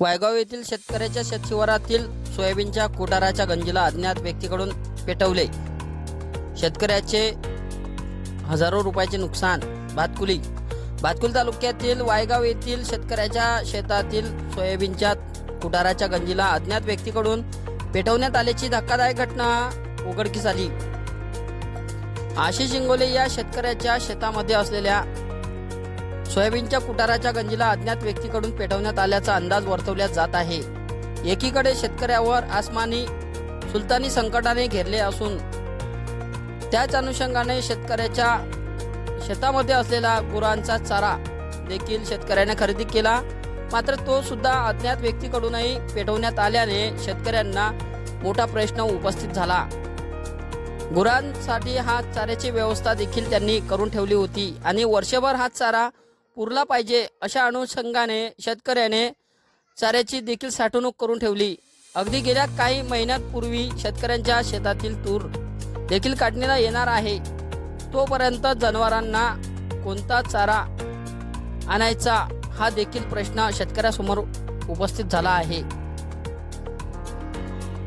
वायगाव येथील शेतकऱ्याच्या शेतशिवारातील सोयाबीनच्या कुटाराच्या गंजीला अज्ञात व्यक्तीकडून पेटवले. शेतकऱ्याचे हजारो रुपयाचे नुकसान भातकुली. भातकुली तालुक्यातील वायगाव येथील शेतकऱ्याच्या शेतातील सोयाबीनच्या कुटाराच्या गंजीला अज्ञात व्यक्तीकडून पेटवण्यात आल्याची धक्कादायक घटना उघडकीस आली. आशिष इंगोले या शेतकऱ्याच्या शेतामध्ये असलेल्या सोयाबीनच्या कुटाराच्या गंजीला अज्ञात व्यक्तीकडून पेटवण्यात आल्याचा अंदाज वर्तवला जात आहे. एकीकडे शेतकऱ्यावर आसमानी सुलतानी संकटाने घेरले असून त्याच अनुषंगाने शेतकऱ्याच्या शेतामध्ये असलेला गुरांचा चारा देखील शेतकऱ्याने खरेदी केला. मात्र तो सुद्धा अज्ञात व्यक्तीकडूनही पेटवण्यात आल्याने शेतकऱ्यांना मोठा प्रश्न उपस्थित झाला. गुरांसाठी हा चाऱ्याची व्यवस्था देखील त्यांनी करून ठेवली होती आणि वर्षभर हा चारा पुरला पाहिजे अशा अनुषंगाने शेतकऱ्याने चाऱ्याची देखील साठवणूक करून ठेवली. अगदी गेल्या काही महिन्यांपूर्वी शेतकऱ्यांच्या शेतातील तूर देखील काढणीला येणार आहे. तोपर्यंत जनावरांना कोणता चारा आणायचा हा देखील प्रश्न शेतकऱ्यासमोर उपस्थित झाला आहे.